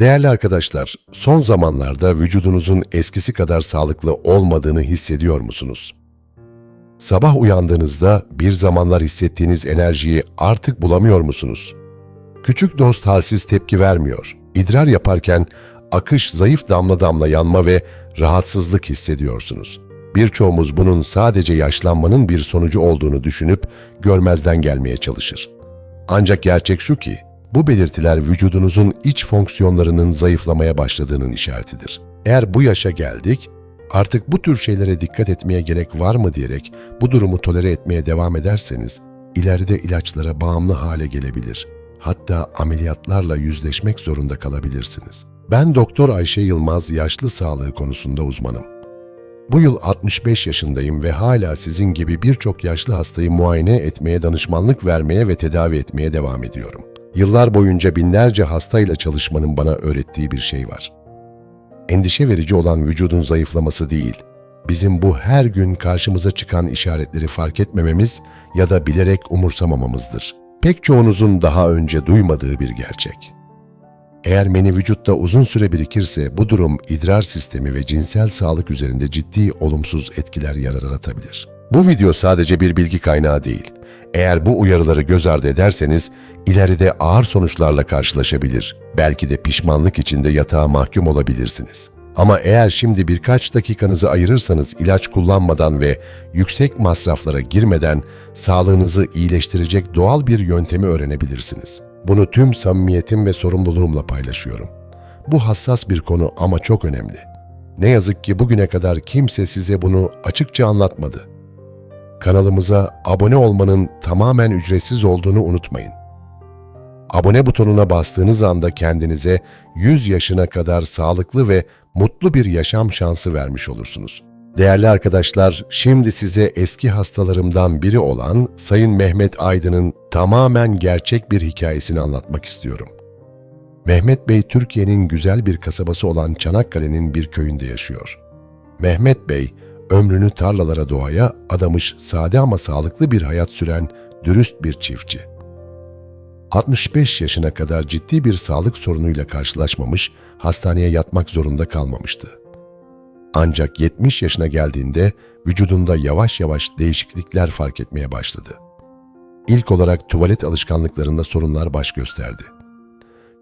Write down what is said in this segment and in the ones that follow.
Değerli arkadaşlar, son zamanlarda vücudunuzun eskisi kadar sağlıklı olmadığını hissediyor musunuz? Sabah uyandığınızda bir zamanlar hissettiğiniz enerjiyi artık bulamıyor musunuz? Küçük dost halsiz tepki vermiyor. İdrar yaparken akış zayıf damla damla yanma ve rahatsızlık hissediyorsunuz. Birçoğumuz bunun sadece yaşlanmanın bir sonucu olduğunu düşünüp görmezden gelmeye çalışır. Ancak gerçek şu ki, bu belirtiler vücudunuzun iç fonksiyonlarının zayıflamaya başladığının işaretidir. Eğer bu yaşa geldik, artık bu tür şeylere dikkat etmeye gerek var mı diyerek bu durumu tolere etmeye devam ederseniz, ileride ilaçlara bağımlı hale gelebilir. Hatta ameliyatlarla yüzleşmek zorunda kalabilirsiniz. Ben Doktor Ayşe Yılmaz yaşlı sağlığı konusunda uzmanım. Bu yıl 65 yaşındayım ve hala sizin gibi birçok yaşlı hastayı muayene etmeye, danışmanlık vermeye ve tedavi etmeye devam ediyorum. Yıllar boyunca binlerce hastayla çalışmanın bana öğrettiği bir şey var. Endişe verici olan vücudun zayıflaması değil, bizim bu her gün karşımıza çıkan işaretleri fark etmememiz ya da bilerek umursamamamızdır. Pek çoğunuzun daha önce duymadığı bir gerçek. Eğer meni vücutta uzun süre birikirse bu durum idrar sistemi ve cinsel sağlık üzerinde ciddi olumsuz etkiler yaratabilir. Bu video sadece bir bilgi kaynağı değil. Eğer bu uyarıları göz ardı ederseniz ileride ağır sonuçlarla karşılaşabilir. Belki de pişmanlık içinde yatağa mahkum olabilirsiniz. Ama eğer şimdi birkaç dakikanızı ayırırsanız ilaç kullanmadan ve yüksek masraflara girmeden sağlığınızı iyileştirecek doğal bir yöntemi öğrenebilirsiniz. Bunu tüm samimiyetim ve sorumluluğumla paylaşıyorum. Bu hassas bir konu ama çok önemli. Ne yazık ki bugüne kadar kimse size bunu açıkça anlatmadı. Kanalımıza abone olmanın tamamen ücretsiz olduğunu unutmayın. Abone butonuna bastığınız anda kendinize 100 yaşına kadar sağlıklı ve mutlu bir yaşam şansı vermiş olursunuz. Değerli arkadaşlar, şimdi size eski hastalarımdan biri olan Sayın Mehmet Aydın'ın tamamen gerçek bir hikayesini anlatmak istiyorum. Mehmet Bey, Türkiye'nin güzel bir kasabası olan Çanakkale'nin bir köyünde yaşıyor. Mehmet Bey, ömrünü tarlalara doğaya adamış sade ama sağlıklı bir hayat süren dürüst bir çiftçi. 65 yaşına kadar ciddi bir sağlık sorunuyla karşılaşmamış, hastaneye yatmak zorunda kalmamıştı. Ancak 70 yaşına geldiğinde vücudunda yavaş yavaş değişiklikler fark etmeye başladı. İlk olarak tuvalet alışkanlıklarında sorunlar baş gösterdi.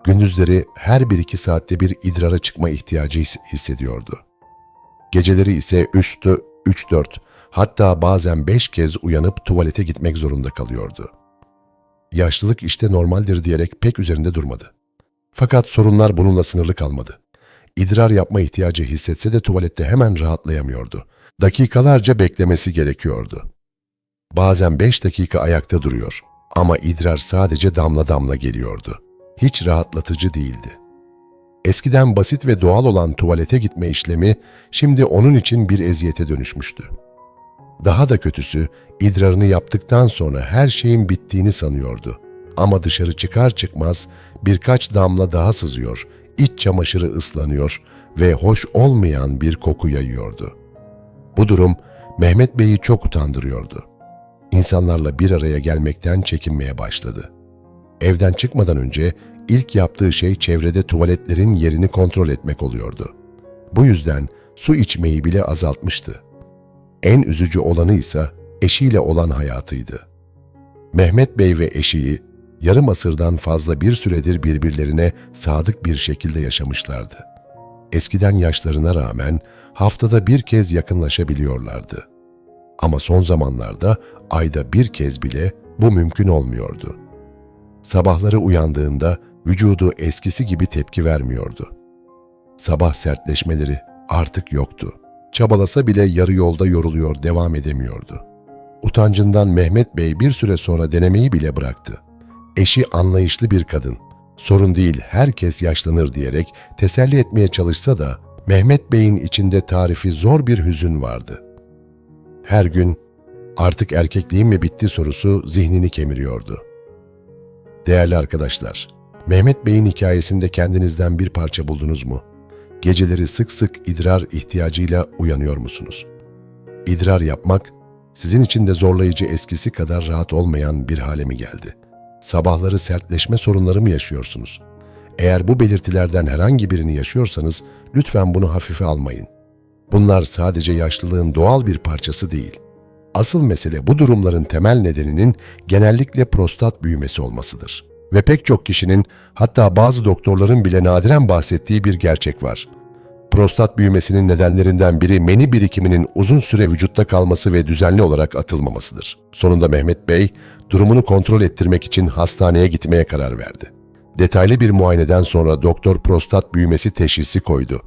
Gündüzleri her 1-2 saatte bir idrara çıkma ihtiyacı his- hissediyordu. Geceleri ise üstü 3-4 hatta bazen 5 kez uyanıp tuvalete gitmek zorunda kalıyordu. Yaşlılık işte normaldir diyerek pek üzerinde durmadı. Fakat sorunlar bununla sınırlı kalmadı. İdrar yapma ihtiyacı hissetse de tuvalette hemen rahatlayamıyordu. Dakikalarca beklemesi gerekiyordu. Bazen 5 dakika ayakta duruyor ama idrar sadece damla damla geliyordu. Hiç rahatlatıcı değildi. Eskiden basit ve doğal olan tuvalete gitme işlemi şimdi onun için bir eziyete dönüşmüştü. Daha da kötüsü idrarını yaptıktan sonra her şeyin bittiğini sanıyordu. Ama dışarı çıkar çıkmaz birkaç damla daha sızıyor, iç çamaşırı ıslanıyor ve hoş olmayan bir koku yayıyordu. Bu durum Mehmet Bey'i çok utandırıyordu. İnsanlarla bir araya gelmekten çekinmeye başladı. Evden çıkmadan önce ilk yaptığı şey çevrede tuvaletlerin yerini kontrol etmek oluyordu. Bu yüzden su içmeyi bile azaltmıştı. En üzücü olanı ise eşiyle olan hayatıydı. Mehmet Bey ve eşiyi yarım asırdan fazla bir süredir birbirlerine sadık bir şekilde yaşamışlardı. Eskiden yaşlarına rağmen haftada bir kez yakınlaşabiliyorlardı. Ama son zamanlarda ayda bir kez bile bu mümkün olmuyordu. Sabahları uyandığında vücudu eskisi gibi tepki vermiyordu. Sabah sertleşmeleri artık yoktu. Çabalasa bile yarı yolda yoruluyor, devam edemiyordu. Utancından Mehmet Bey bir süre sonra denemeyi bile bıraktı. Eşi anlayışlı bir kadın. Sorun değil, herkes yaşlanır diyerek teselli etmeye çalışsa da Mehmet Bey'in içinde tarifi zor bir hüzün vardı. Her gün artık erkekliğim mi bitti sorusu zihnini kemiriyordu. Değerli arkadaşlar, Mehmet Bey'in hikayesinde kendinizden bir parça buldunuz mu? Geceleri sık sık idrar ihtiyacıyla uyanıyor musunuz? İdrar yapmak sizin için de zorlayıcı eskisi kadar rahat olmayan bir hale mi geldi? Sabahları sertleşme sorunları mı yaşıyorsunuz? Eğer bu belirtilerden herhangi birini yaşıyorsanız lütfen bunu hafife almayın. Bunlar sadece yaşlılığın doğal bir parçası değil. Asıl mesele bu durumların temel nedeninin genellikle prostat büyümesi olmasıdır. Ve pek çok kişinin hatta bazı doktorların bile nadiren bahsettiği bir gerçek var. Prostat büyümesinin nedenlerinden biri meni birikiminin uzun süre vücutta kalması ve düzenli olarak atılmamasıdır. Sonunda Mehmet Bey durumunu kontrol ettirmek için hastaneye gitmeye karar verdi. Detaylı bir muayeneden sonra doktor prostat büyümesi teşhisi koydu.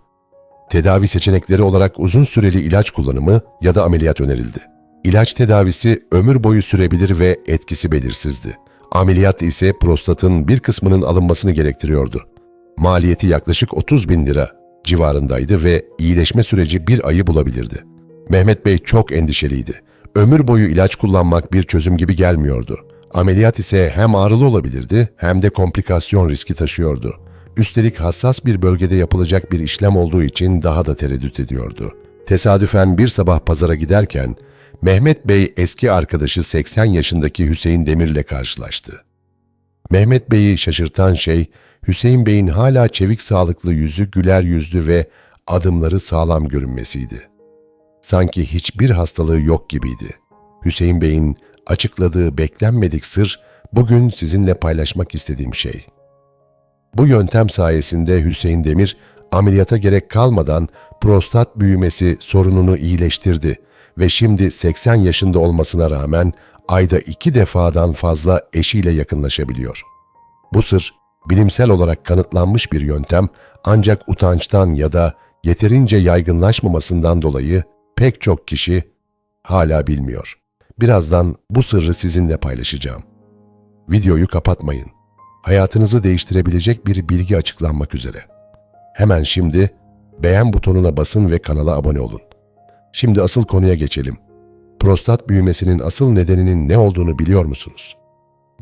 Tedavi seçenekleri olarak uzun süreli ilaç kullanımı ya da ameliyat önerildi. İlaç tedavisi ömür boyu sürebilir ve etkisi belirsizdi. Ameliyat ise prostatın bir kısmının alınmasını gerektiriyordu. Maliyeti yaklaşık 30 bin lira civarındaydı ve iyileşme süreci bir ayı bulabilirdi. Mehmet Bey çok endişeliydi. Ömür boyu ilaç kullanmak bir çözüm gibi gelmiyordu. Ameliyat ise hem ağrılı olabilirdi hem de komplikasyon riski taşıyordu. Üstelik hassas bir bölgede yapılacak bir işlem olduğu için daha da tereddüt ediyordu. Tesadüfen bir sabah pazara giderken Mehmet Bey eski arkadaşı 80 yaşındaki Hüseyin Demir'le karşılaştı. Mehmet Bey'i şaşırtan şey Hüseyin Bey'in hala çevik sağlıklı yüzü güler yüzlü ve adımları sağlam görünmesiydi. Sanki hiçbir hastalığı yok gibiydi. Hüseyin Bey'in açıkladığı beklenmedik sır bugün sizinle paylaşmak istediğim şey. Bu yöntem sayesinde Hüseyin Demir ameliyata gerek kalmadan prostat büyümesi sorununu iyileştirdi ve şimdi 80 yaşında olmasına rağmen ayda iki defadan fazla eşiyle yakınlaşabiliyor. Bu sır bilimsel olarak kanıtlanmış bir yöntem ancak utançtan ya da yeterince yaygınlaşmamasından dolayı pek çok kişi hala bilmiyor. Birazdan bu sırrı sizinle paylaşacağım. Videoyu kapatmayın. Hayatınızı değiştirebilecek bir bilgi açıklanmak üzere. Hemen şimdi beğen butonuna basın ve kanala abone olun. Şimdi asıl konuya geçelim. Prostat büyümesinin asıl nedeninin ne olduğunu biliyor musunuz?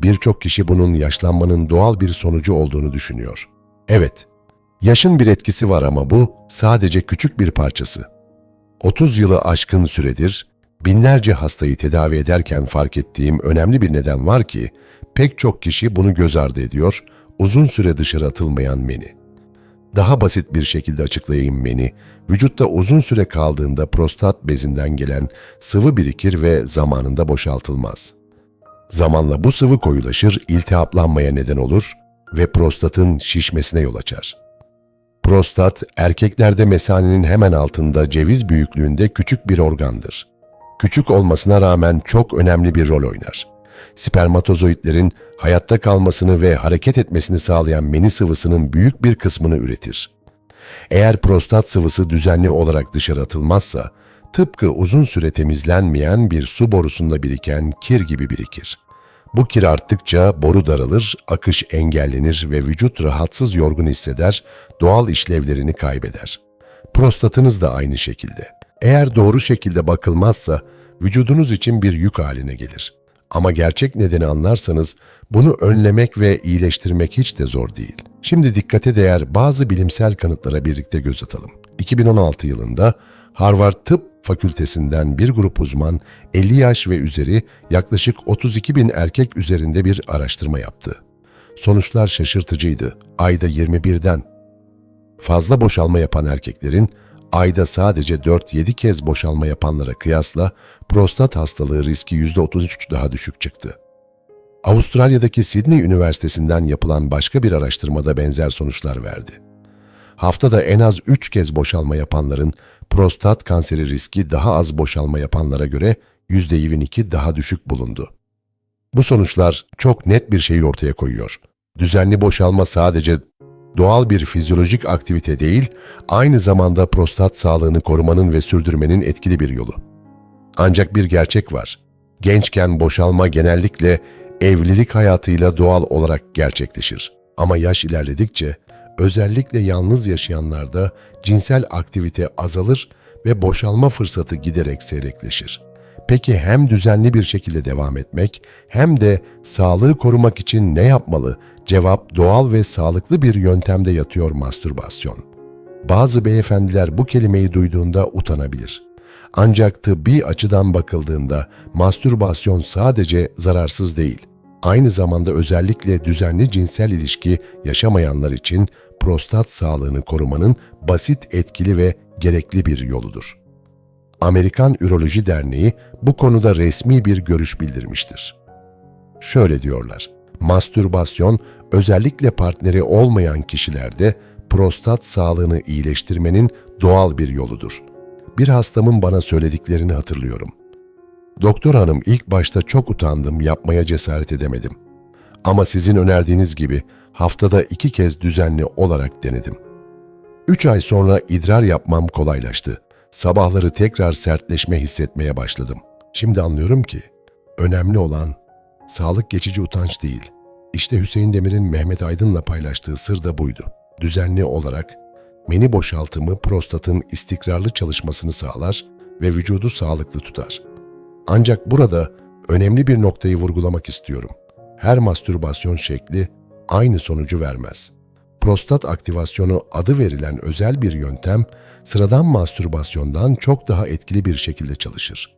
Birçok kişi bunun yaşlanmanın doğal bir sonucu olduğunu düşünüyor. Evet, yaşın bir etkisi var ama bu sadece küçük bir parçası. 30 yılı aşkın süredir binlerce hastayı tedavi ederken fark ettiğim önemli bir neden var ki pek çok kişi bunu göz ardı ediyor, uzun süre dışarı atılmayan meni. Daha basit bir şekilde açıklayayım meni. Vücutta uzun süre kaldığında prostat bezinden gelen sıvı birikir ve zamanında boşaltılmaz. Zamanla bu sıvı koyulaşır, iltihaplanmaya neden olur ve prostatın şişmesine yol açar. Prostat, erkeklerde mesanenin hemen altında ceviz büyüklüğünde küçük bir organdır. Küçük olmasına rağmen çok önemli bir rol oynar. Spermatozoitlerin hayatta kalmasını ve hareket etmesini sağlayan meni sıvısının büyük bir kısmını üretir. Eğer prostat sıvısı düzenli olarak dışarı atılmazsa, tıpkı uzun süre temizlenmeyen bir su borusunda biriken kir gibi birikir. Bu kir arttıkça boru daralır, akış engellenir ve vücut rahatsız yorgun hisseder, doğal işlevlerini kaybeder. Prostatınız da aynı şekilde. Eğer doğru şekilde bakılmazsa vücudunuz için bir yük haline gelir. Ama gerçek nedeni anlarsanız bunu önlemek ve iyileştirmek hiç de zor değil. Şimdi dikkate değer bazı bilimsel kanıtlara birlikte göz atalım. 2016 yılında Harvard Tıp Fakültesinden bir grup uzman 50 yaş ve üzeri yaklaşık 32 bin erkek üzerinde bir araştırma yaptı. Sonuçlar şaşırtıcıydı. Ayda 21'den fazla boşalma yapan erkeklerin ayda sadece 4-7 kez boşalma yapanlara kıyasla prostat hastalığı riski %33 daha düşük çıktı. Avustralya'daki Sydney Üniversitesi'nden yapılan başka bir araştırmada benzer sonuçlar verdi. Haftada en az 3 kez boşalma yapanların prostat kanseri riski daha az boşalma yapanlara göre %22 daha düşük bulundu. Bu sonuçlar çok net bir şeyi ortaya koyuyor. Düzenli boşalma sadece doğal bir fizyolojik aktivite değil, aynı zamanda prostat sağlığını korumanın ve sürdürmenin etkili bir yolu. Ancak bir gerçek var. Gençken boşalma genellikle evlilik hayatıyla doğal olarak gerçekleşir. Ama yaş ilerledikçe özellikle yalnız yaşayanlarda cinsel aktivite azalır ve boşalma fırsatı giderek seyrekleşir. Peki hem düzenli bir şekilde devam etmek hem de sağlığı korumak için ne yapmalı? Cevap doğal ve sağlıklı bir yöntemde yatıyor mastürbasyon. Bazı beyefendiler bu kelimeyi duyduğunda utanabilir. Ancak tıbbi açıdan bakıldığında mastürbasyon sadece zararsız değil, Aynı zamanda özellikle düzenli cinsel ilişki yaşamayanlar için prostat sağlığını korumanın basit, etkili ve gerekli bir yoludur. Amerikan Üroloji Derneği bu konuda resmi bir görüş bildirmiştir. Şöyle diyorlar, mastürbasyon özellikle partneri olmayan kişilerde prostat sağlığını iyileştirmenin doğal bir yoludur. Bir hastamın bana söylediklerini hatırlıyorum. Doktor hanım ilk başta çok utandım, yapmaya cesaret edemedim. Ama sizin önerdiğiniz gibi haftada iki kez düzenli olarak denedim. Üç ay sonra idrar yapmam kolaylaştı. Sabahları tekrar sertleşme hissetmeye başladım. Şimdi anlıyorum ki önemli olan sağlık geçici utanç değil. İşte Hüseyin Demir'in Mehmet Aydın'la paylaştığı sır da buydu. Düzenli olarak meni boşaltımı prostatın istikrarlı çalışmasını sağlar ve vücudu sağlıklı tutar. Ancak burada önemli bir noktayı vurgulamak istiyorum. Her mastürbasyon şekli aynı sonucu vermez. Prostat aktivasyonu adı verilen özel bir yöntem sıradan mastürbasyondan çok daha etkili bir şekilde çalışır.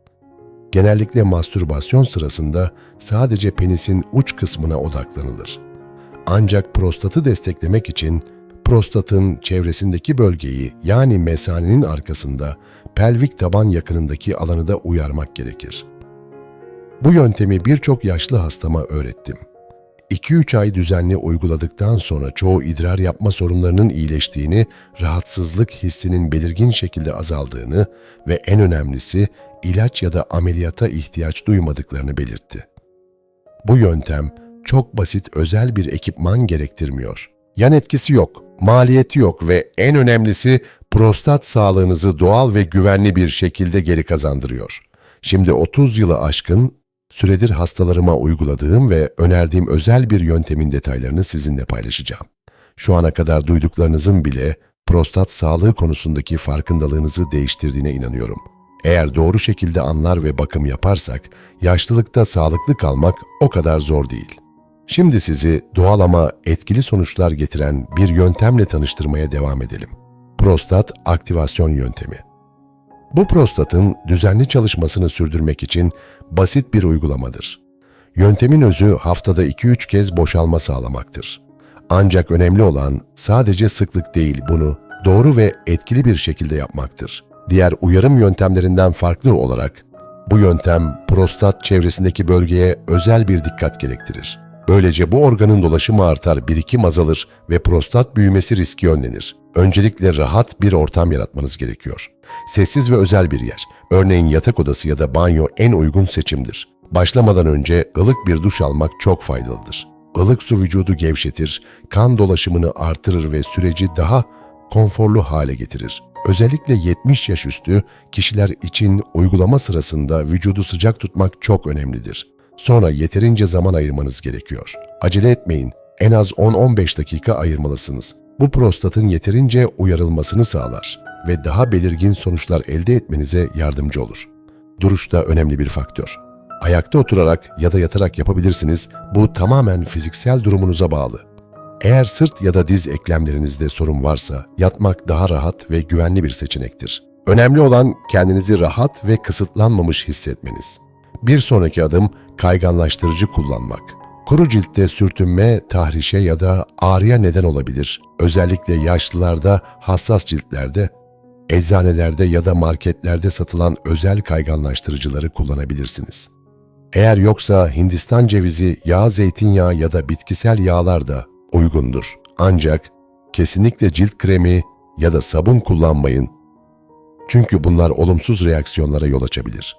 Genellikle mastürbasyon sırasında sadece penisin uç kısmına odaklanılır. Ancak prostatı desteklemek için prostatın çevresindeki bölgeyi yani mesanenin arkasında pelvik taban yakınındaki alanı da uyarmak gerekir. Bu yöntemi birçok yaşlı hastama öğrettim. 2-3 ay düzenli uyguladıktan sonra çoğu idrar yapma sorunlarının iyileştiğini, rahatsızlık hissinin belirgin şekilde azaldığını ve en önemlisi ilaç ya da ameliyata ihtiyaç duymadıklarını belirtti. Bu yöntem çok basit özel bir ekipman gerektirmiyor. Yan etkisi yok, maliyeti yok ve en önemlisi prostat sağlığınızı doğal ve güvenli bir şekilde geri kazandırıyor. Şimdi 30 yılı aşkın süredir hastalarıma uyguladığım ve önerdiğim özel bir yöntemin detaylarını sizinle paylaşacağım. Şu ana kadar duyduklarınızın bile prostat sağlığı konusundaki farkındalığınızı değiştirdiğine inanıyorum. Eğer doğru şekilde anlar ve bakım yaparsak, yaşlılıkta sağlıklı kalmak o kadar zor değil. Şimdi sizi doğal ama etkili sonuçlar getiren bir yöntemle tanıştırmaya devam edelim. Prostat aktivasyon yöntemi. Bu prostatın düzenli çalışmasını sürdürmek için basit bir uygulamadır. Yöntemin özü haftada 2-3 kez boşalma sağlamaktır. Ancak önemli olan sadece sıklık değil bunu doğru ve etkili bir şekilde yapmaktır. Diğer uyarım yöntemlerinden farklı olarak bu yöntem prostat çevresindeki bölgeye özel bir dikkat gerektirir. Böylece bu organın dolaşımı artar, birikim azalır ve prostat büyümesi riski önlenir. Öncelikle rahat bir ortam yaratmanız gerekiyor. Sessiz ve özel bir yer, örneğin yatak odası ya da banyo en uygun seçimdir. Başlamadan önce ılık bir duş almak çok faydalıdır. Ilık su vücudu gevşetir, kan dolaşımını artırır ve süreci daha konforlu hale getirir. Özellikle 70 yaş üstü kişiler için uygulama sırasında vücudu sıcak tutmak çok önemlidir. Sonra yeterince zaman ayırmanız gerekiyor. Acele etmeyin. En az 10-15 dakika ayırmalısınız. Bu prostatın yeterince uyarılmasını sağlar ve daha belirgin sonuçlar elde etmenize yardımcı olur. Duruş da önemli bir faktör. Ayakta oturarak ya da yatarak yapabilirsiniz. Bu tamamen fiziksel durumunuza bağlı. Eğer sırt ya da diz eklemlerinizde sorun varsa yatmak daha rahat ve güvenli bir seçenektir. Önemli olan kendinizi rahat ve kısıtlanmamış hissetmeniz. Bir sonraki adım kayganlaştırıcı kullanmak. Kuru ciltte sürtünme, tahrişe ya da ağrıya neden olabilir. Özellikle yaşlılarda, hassas ciltlerde, eczanelerde ya da marketlerde satılan özel kayganlaştırıcıları kullanabilirsiniz. Eğer yoksa Hindistan cevizi, yağ zeytinyağı ya da bitkisel yağlar da uygundur. Ancak kesinlikle cilt kremi ya da sabun kullanmayın. Çünkü bunlar olumsuz reaksiyonlara yol açabilir.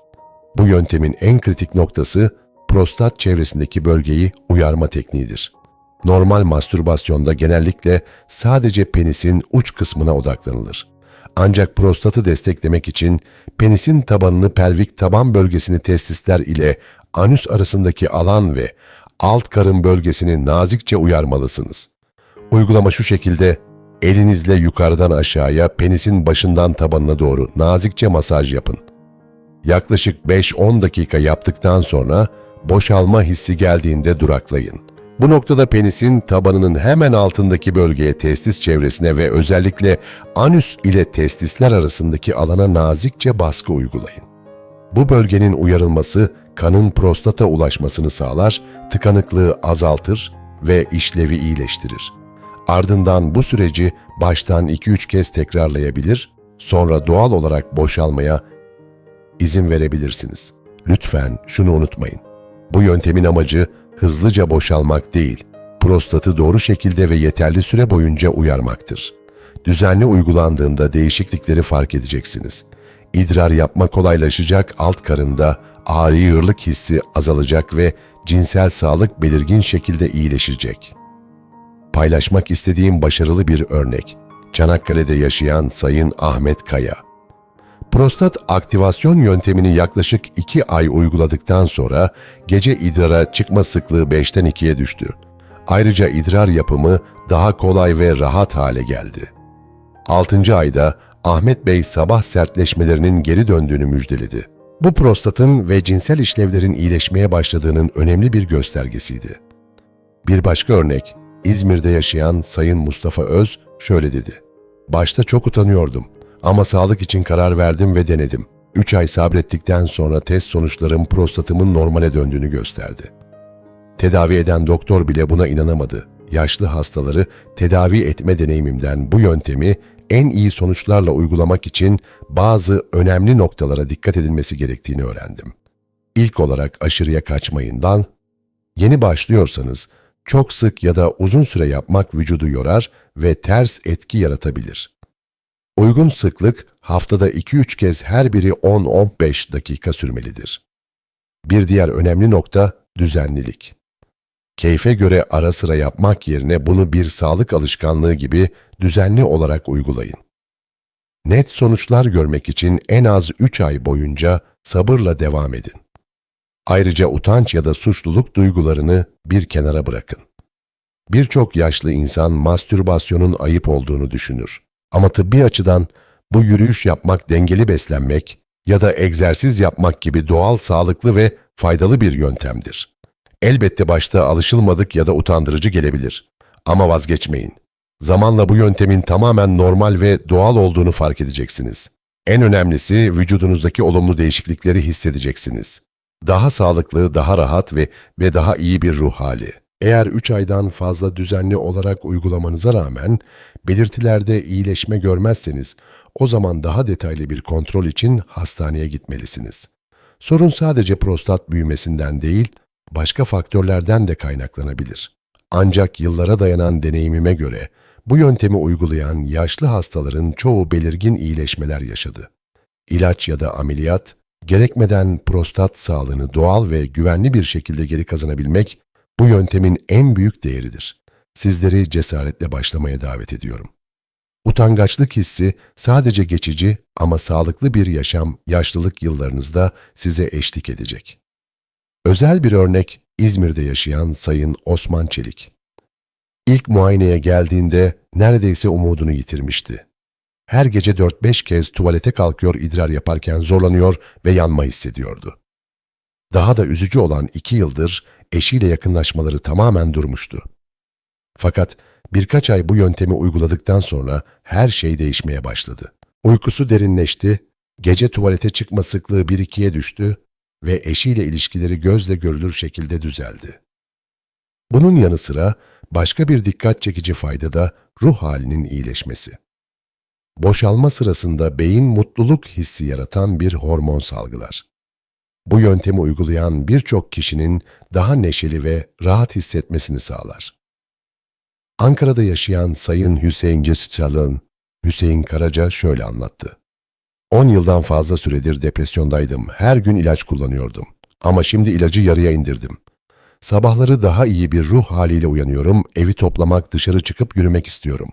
Bu yöntemin en kritik noktası prostat çevresindeki bölgeyi uyarma tekniğidir. Normal mastürbasyonda genellikle sadece penisin uç kısmına odaklanılır. Ancak prostatı desteklemek için penisin tabanını pelvik taban bölgesini testisler ile anüs arasındaki alan ve alt karın bölgesini nazikçe uyarmalısınız. Uygulama şu şekilde elinizle yukarıdan aşağıya penisin başından tabanına doğru nazikçe masaj yapın. Yaklaşık 5-10 dakika yaptıktan sonra boşalma hissi geldiğinde duraklayın. Bu noktada penisin tabanının hemen altındaki bölgeye testis çevresine ve özellikle anüs ile testisler arasındaki alana nazikçe baskı uygulayın. Bu bölgenin uyarılması kanın prostata ulaşmasını sağlar, tıkanıklığı azaltır ve işlevi iyileştirir. Ardından bu süreci baştan 2-3 kez tekrarlayabilir, sonra doğal olarak boşalmaya izin verebilirsiniz. Lütfen şunu unutmayın. Bu yöntemin amacı hızlıca boşalmak değil, prostatı doğru şekilde ve yeterli süre boyunca uyarmaktır. Düzenli uygulandığında değişiklikleri fark edeceksiniz. İdrar yapma kolaylaşacak, alt karında ağrı yığırlık hissi azalacak ve cinsel sağlık belirgin şekilde iyileşecek. Paylaşmak istediğim başarılı bir örnek. Çanakkale'de yaşayan Sayın Ahmet Kaya. Prostat aktivasyon yöntemini yaklaşık 2 ay uyguladıktan sonra gece idrara çıkma sıklığı 5'ten 2'ye düştü. Ayrıca idrar yapımı daha kolay ve rahat hale geldi. 6. ayda Ahmet Bey sabah sertleşmelerinin geri döndüğünü müjdeledi. Bu prostatın ve cinsel işlevlerin iyileşmeye başladığının önemli bir göstergesiydi. Bir başka örnek, İzmir'de yaşayan Sayın Mustafa Öz şöyle dedi. Başta çok utanıyordum ama sağlık için karar verdim ve denedim. 3 ay sabrettikten sonra test sonuçlarım prostatımın normale döndüğünü gösterdi. Tedavi eden doktor bile buna inanamadı. Yaşlı hastaları tedavi etme deneyimimden bu yöntemi en iyi sonuçlarla uygulamak için bazı önemli noktalara dikkat edilmesi gerektiğini öğrendim. İlk olarak aşırıya kaçmayından, yeni başlıyorsanız çok sık ya da uzun süre yapmak vücudu yorar ve ters etki yaratabilir. Uygun sıklık haftada 2-3 kez her biri 10-15 dakika sürmelidir. Bir diğer önemli nokta düzenlilik. Keyfe göre ara sıra yapmak yerine bunu bir sağlık alışkanlığı gibi düzenli olarak uygulayın. Net sonuçlar görmek için en az 3 ay boyunca sabırla devam edin. Ayrıca utanç ya da suçluluk duygularını bir kenara bırakın. Birçok yaşlı insan mastürbasyonun ayıp olduğunu düşünür. Ama tıbbi açıdan bu yürüyüş yapmak, dengeli beslenmek ya da egzersiz yapmak gibi doğal, sağlıklı ve faydalı bir yöntemdir. Elbette başta alışılmadık ya da utandırıcı gelebilir. Ama vazgeçmeyin. Zamanla bu yöntemin tamamen normal ve doğal olduğunu fark edeceksiniz. En önemlisi vücudunuzdaki olumlu değişiklikleri hissedeceksiniz. Daha sağlıklı, daha rahat ve ve daha iyi bir ruh hali. Eğer 3 aydan fazla düzenli olarak uygulamanıza rağmen belirtilerde iyileşme görmezseniz o zaman daha detaylı bir kontrol için hastaneye gitmelisiniz. Sorun sadece prostat büyümesinden değil, başka faktörlerden de kaynaklanabilir. Ancak yıllara dayanan deneyimime göre bu yöntemi uygulayan yaşlı hastaların çoğu belirgin iyileşmeler yaşadı. İlaç ya da ameliyat, gerekmeden prostat sağlığını doğal ve güvenli bir şekilde geri kazanabilmek bu yöntemin en büyük değeridir. Sizleri cesaretle başlamaya davet ediyorum. Utangaçlık hissi sadece geçici ama sağlıklı bir yaşam yaşlılık yıllarınızda size eşlik edecek. Özel bir örnek İzmir'de yaşayan Sayın Osman Çelik. İlk muayeneye geldiğinde neredeyse umudunu yitirmişti. Her gece 4-5 kez tuvalete kalkıyor idrar yaparken zorlanıyor ve yanma hissediyordu. Daha da üzücü olan iki yıldır eşiyle yakınlaşmaları tamamen durmuştu. Fakat birkaç ay bu yöntemi uyguladıktan sonra her şey değişmeye başladı. Uykusu derinleşti, gece tuvalete çıkma sıklığı 1-2'ye düştü ve eşiyle ilişkileri gözle görülür şekilde düzeldi. Bunun yanı sıra başka bir dikkat çekici fayda da ruh halinin iyileşmesi. Boşalma sırasında beyin mutluluk hissi yaratan bir hormon salgılar. Bu yöntemi uygulayan birçok kişinin daha neşeli ve rahat hissetmesini sağlar. Ankara'da yaşayan Sayın Hüseyin Cesical'ın Hüseyin Karaca şöyle anlattı. 10 yıldan fazla süredir depresyondaydım. Her gün ilaç kullanıyordum. Ama şimdi ilacı yarıya indirdim. Sabahları daha iyi bir ruh haliyle uyanıyorum, evi toplamak, dışarı çıkıp yürümek istiyorum.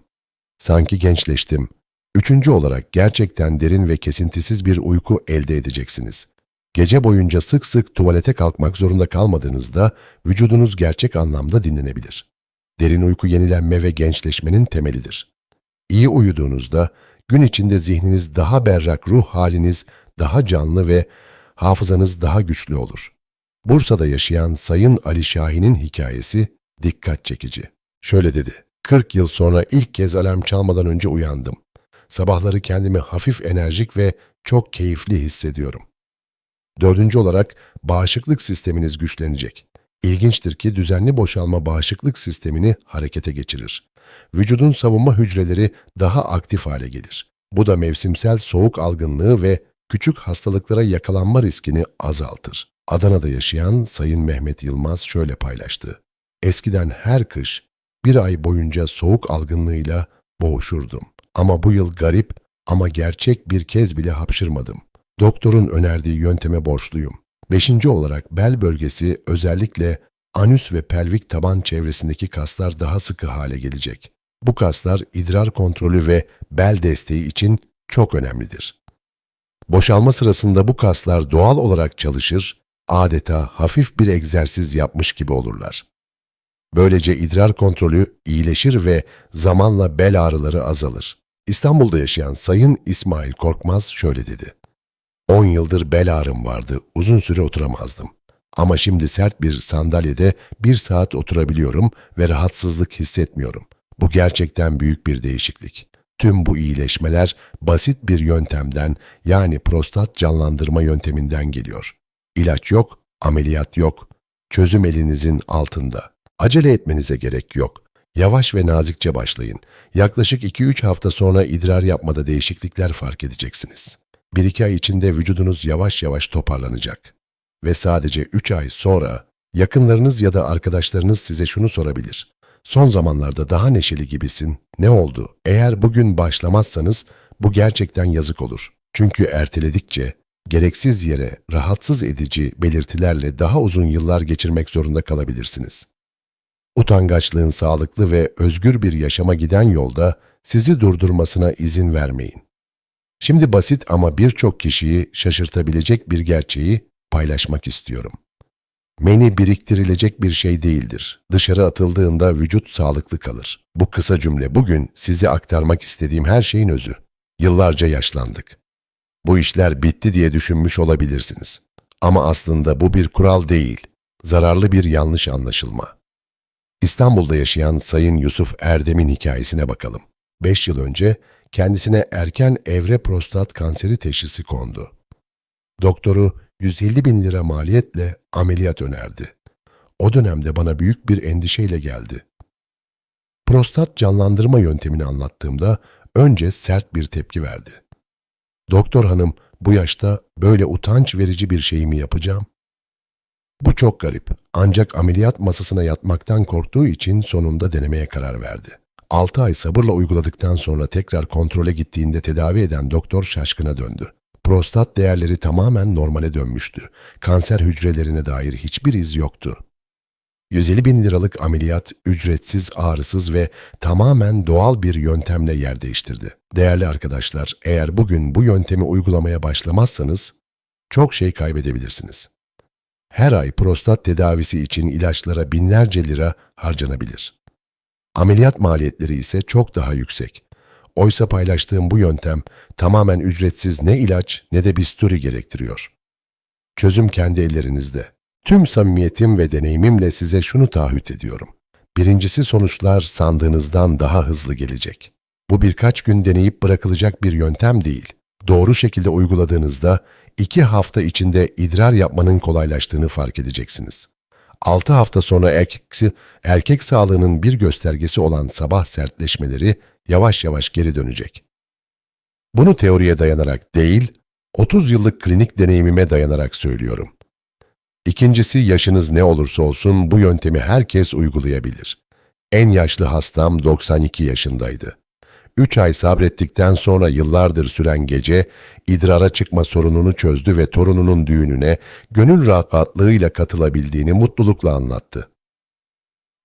Sanki gençleştim. Üçüncü olarak gerçekten derin ve kesintisiz bir uyku elde edeceksiniz. Gece boyunca sık sık tuvalete kalkmak zorunda kalmadığınızda vücudunuz gerçek anlamda dinlenebilir. Derin uyku yenilenme ve gençleşmenin temelidir. İyi uyuduğunuzda gün içinde zihniniz daha berrak, ruh haliniz daha canlı ve hafızanız daha güçlü olur. Bursa'da yaşayan Sayın Ali Şahin'in hikayesi dikkat çekici. Şöyle dedi, 40 yıl sonra ilk kez alarm çalmadan önce uyandım. Sabahları kendimi hafif enerjik ve çok keyifli hissediyorum. Dördüncü olarak bağışıklık sisteminiz güçlenecek. İlginçtir ki düzenli boşalma bağışıklık sistemini harekete geçirir. Vücudun savunma hücreleri daha aktif hale gelir. Bu da mevsimsel soğuk algınlığı ve küçük hastalıklara yakalanma riskini azaltır. Adana'da yaşayan Sayın Mehmet Yılmaz şöyle paylaştı. Eskiden her kış bir ay boyunca soğuk algınlığıyla boğuşurdum. Ama bu yıl garip ama gerçek bir kez bile hapşırmadım. Doktorun önerdiği yönteme borçluyum. Beşinci olarak bel bölgesi özellikle anüs ve pelvik taban çevresindeki kaslar daha sıkı hale gelecek. Bu kaslar idrar kontrolü ve bel desteği için çok önemlidir. Boşalma sırasında bu kaslar doğal olarak çalışır, adeta hafif bir egzersiz yapmış gibi olurlar. Böylece idrar kontrolü iyileşir ve zamanla bel ağrıları azalır. İstanbul'da yaşayan Sayın İsmail Korkmaz şöyle dedi. 10 yıldır bel ağrım vardı, uzun süre oturamazdım. Ama şimdi sert bir sandalyede bir saat oturabiliyorum ve rahatsızlık hissetmiyorum. Bu gerçekten büyük bir değişiklik. Tüm bu iyileşmeler basit bir yöntemden yani prostat canlandırma yönteminden geliyor. İlaç yok, ameliyat yok. Çözüm elinizin altında. Acele etmenize gerek yok. Yavaş ve nazikçe başlayın. Yaklaşık 2-3 hafta sonra idrar yapmada değişiklikler fark edeceksiniz. 1-2 ay içinde vücudunuz yavaş yavaş toparlanacak. Ve sadece 3 ay sonra yakınlarınız ya da arkadaşlarınız size şunu sorabilir. Son zamanlarda daha neşeli gibisin. Ne oldu? Eğer bugün başlamazsanız bu gerçekten yazık olur. Çünkü erteledikçe gereksiz yere rahatsız edici belirtilerle daha uzun yıllar geçirmek zorunda kalabilirsiniz. Utangaçlığın sağlıklı ve özgür bir yaşama giden yolda sizi durdurmasına izin vermeyin. Şimdi basit ama birçok kişiyi şaşırtabilecek bir gerçeği paylaşmak istiyorum. Meni biriktirilecek bir şey değildir. Dışarı atıldığında vücut sağlıklı kalır. Bu kısa cümle bugün size aktarmak istediğim her şeyin özü. Yıllarca yaşlandık. Bu işler bitti diye düşünmüş olabilirsiniz. Ama aslında bu bir kural değil, zararlı bir yanlış anlaşılma. İstanbul'da yaşayan Sayın Yusuf Erdem'in hikayesine bakalım. 5 yıl önce kendisine erken evre prostat kanseri teşhisi kondu. Doktoru 150 bin lira maliyetle ameliyat önerdi. O dönemde bana büyük bir endişeyle geldi. Prostat canlandırma yöntemini anlattığımda önce sert bir tepki verdi. Doktor hanım bu yaşta böyle utanç verici bir şey mi yapacağım? Bu çok garip. Ancak ameliyat masasına yatmaktan korktuğu için sonunda denemeye karar verdi. 6 ay sabırla uyguladıktan sonra tekrar kontrole gittiğinde tedavi eden doktor şaşkına döndü. Prostat değerleri tamamen normale dönmüştü. Kanser hücrelerine dair hiçbir iz yoktu. 150 bin liralık ameliyat ücretsiz, ağrısız ve tamamen doğal bir yöntemle yer değiştirdi. Değerli arkadaşlar, eğer bugün bu yöntemi uygulamaya başlamazsanız çok şey kaybedebilirsiniz. Her ay prostat tedavisi için ilaçlara binlerce lira harcanabilir. Ameliyat maliyetleri ise çok daha yüksek. Oysa paylaştığım bu yöntem tamamen ücretsiz ne ilaç ne de bisturi gerektiriyor. Çözüm kendi ellerinizde. Tüm samimiyetim ve deneyimimle size şunu taahhüt ediyorum. Birincisi sonuçlar sandığınızdan daha hızlı gelecek. Bu birkaç gün deneyip bırakılacak bir yöntem değil. Doğru şekilde uyguladığınızda iki hafta içinde idrar yapmanın kolaylaştığını fark edeceksiniz. 6 hafta sonra erkeksi, erkek sağlığının bir göstergesi olan sabah sertleşmeleri yavaş yavaş geri dönecek. Bunu teoriye dayanarak değil, 30 yıllık klinik deneyimime dayanarak söylüyorum. İkincisi yaşınız ne olursa olsun bu yöntemi herkes uygulayabilir. En yaşlı hastam 92 yaşındaydı. 3 ay sabrettikten sonra yıllardır süren gece idrara çıkma sorununu çözdü ve torununun düğününe gönül rahatlığıyla katılabildiğini mutlulukla anlattı.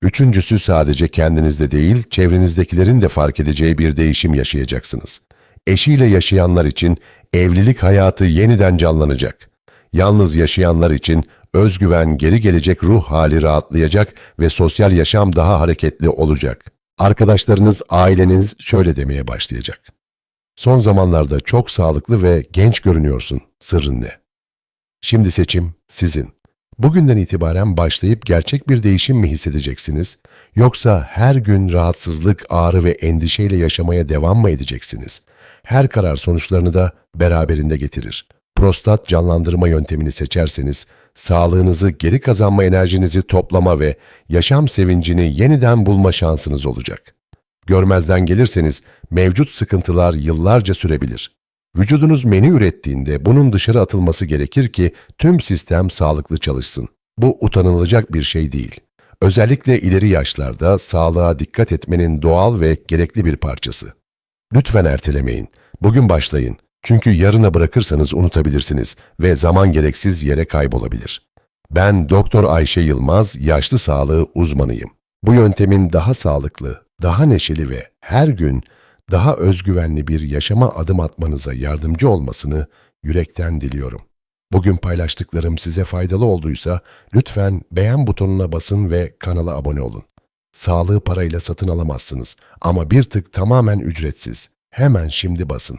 Üçüncüsü sadece kendinizde değil, çevrenizdekilerin de fark edeceği bir değişim yaşayacaksınız. Eşiyle yaşayanlar için evlilik hayatı yeniden canlanacak. Yalnız yaşayanlar için özgüven geri gelecek ruh hali rahatlayacak ve sosyal yaşam daha hareketli olacak. Arkadaşlarınız, aileniz şöyle demeye başlayacak. Son zamanlarda çok sağlıklı ve genç görünüyorsun. Sırrın ne? Şimdi seçim sizin. Bugünden itibaren başlayıp gerçek bir değişim mi hissedeceksiniz? Yoksa her gün rahatsızlık, ağrı ve endişeyle yaşamaya devam mı edeceksiniz? Her karar sonuçlarını da beraberinde getirir. prostat canlandırma yöntemini seçerseniz sağlığınızı geri kazanma enerjinizi toplama ve yaşam sevincini yeniden bulma şansınız olacak. Görmezden gelirseniz mevcut sıkıntılar yıllarca sürebilir. Vücudunuz menü ürettiğinde bunun dışarı atılması gerekir ki tüm sistem sağlıklı çalışsın. Bu utanılacak bir şey değil. Özellikle ileri yaşlarda sağlığa dikkat etmenin doğal ve gerekli bir parçası. Lütfen ertelemeyin. Bugün başlayın. Çünkü yarına bırakırsanız unutabilirsiniz ve zaman gereksiz yere kaybolabilir. Ben Doktor Ayşe Yılmaz, yaşlı sağlığı uzmanıyım. Bu yöntemin daha sağlıklı, daha neşeli ve her gün daha özgüvenli bir yaşama adım atmanıza yardımcı olmasını yürekten diliyorum. Bugün paylaştıklarım size faydalı olduysa lütfen beğen butonuna basın ve kanala abone olun. Sağlığı parayla satın alamazsınız ama bir tık tamamen ücretsiz. Hemen şimdi basın.